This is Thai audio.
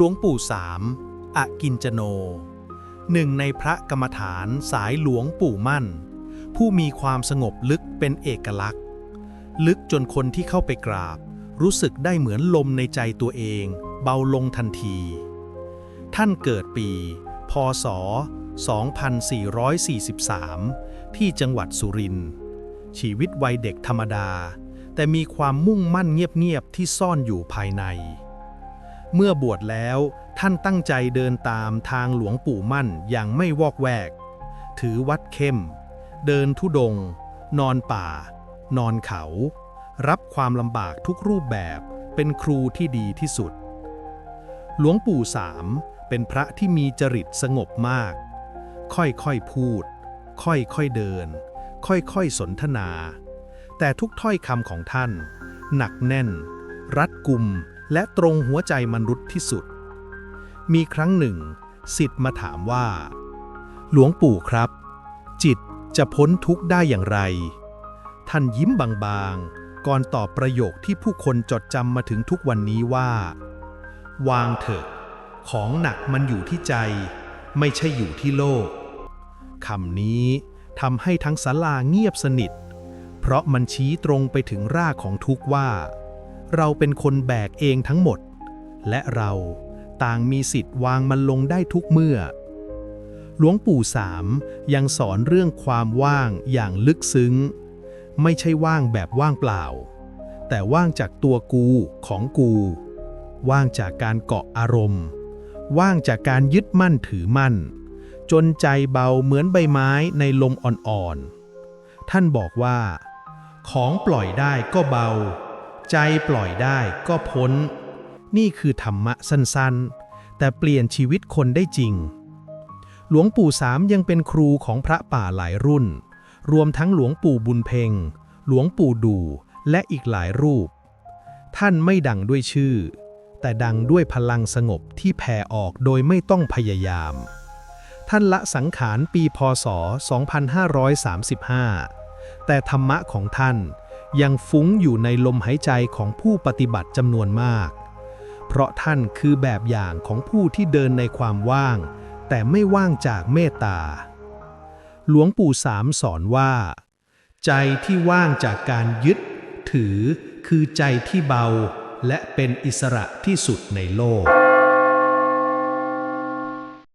หลวงปู่สามอกินจโน หนึ่งในพระกรรมฐานสายหลวงปู่มั่น ผู้มีความสงบลึกเป็นเอกลักษณ์ ลึกจนคนที่เข้าไปกราบ รู้สึกได้เหมือนลมในใจตัวเอง เบาลงทันที ท่านเกิดปี พศ 2443 ที่จังหวัดสุรินทร์ชีวิตวัยเด็กธรรมดา แต่มีความมุ่งมั่นเงียบๆที่ซ่อนอยู่ภายใน เมื่อบวชแล้วท่านตั้งใจเดินตามทางหลวงปู่มั่นอย่างไม่วอกแวก ถือวัดเข้ม เดินทุดง นอนป่า นอนเขา รับความลำบากทุกรูปแบบเป็นครูที่ดีที่สุด หลวงปู่สามเป็นพระที่มีจริตสงบมาก ค่อยๆพูด ค่อยๆเดิน ค่อยๆสนทนา แต่ทุกถ้อยคำของท่าน หนักแน่น รัดกุม และตรงหัวใจมนุษย์ที่สุด มีครั้งหนึ่งสิทธิ์มาถามว่า หลวงปู่ครับ จิตจะพ้นทุกข์ได้อย่างไร ท่านยิ้มบางๆ ก่อนตอบประโยคที่ผู้คนจดจำมาถึงทุกวันนี้ว่า วางเถอะ ของหนักมันอยู่ที่ใจ ไม่ใช่อยู่ที่โลกคำนี้ทำให้ทั้งศาลาเงียบสนิท เพราะมันชี้ตรงไปถึงรากของทุกข์ว่า เราเป็นคนแบกเองทั้งหมด และเราต่างมีสิทธิ์วางมันลงได้ทุกเมื่อ หลวงปู่สามยังสอนเรื่องความว่างอย่างลึกซึ้ง ไม่ใช่ว่างแบบว่างเปล่า แต่ว่างจากตัวกูของกู ว่างจากการเกาะอารมณ์ ว่างจากการยึดมั่นถือมั่น จนใจเบาเหมือนใบไม้ในลมอ่อนๆ ท่านบอกว่า ของปล่อยได้ก็เบา ใจปล่อยได้ก็พ้น นี่คือธรรมะสั้นๆ แต่เปลี่ยนชีวิตคนได้จริง หลวงปู่สามยังเป็นครูของพระป่าหลายรุ่น รวมทั้งหลวงปู่บุญเพ็ง หลวงปู่ดูและอีกหลายรูป ท่านไม่ดังด้วยชื่อ แต่ดังด้วยพลังสงบที่แผ่ออกโดยไม่ต้องพยายาม ท่านละสังขารปีพศ 2535 แต่ธรรมะของท่าน ยังฟุ้งอยู่ในลมหายใจของผู้ปฏิบัติจำนวนมาก เพราะท่านคือแบบอย่างของผู้ที่เดินในความว่าง แต่ไม่ว่างจากเมตตา หลวงปู่สามสอนว่า ใจที่ว่างจากการยึด ถือคือใจที่เบาและเป็นอิสระที่สุดในโลก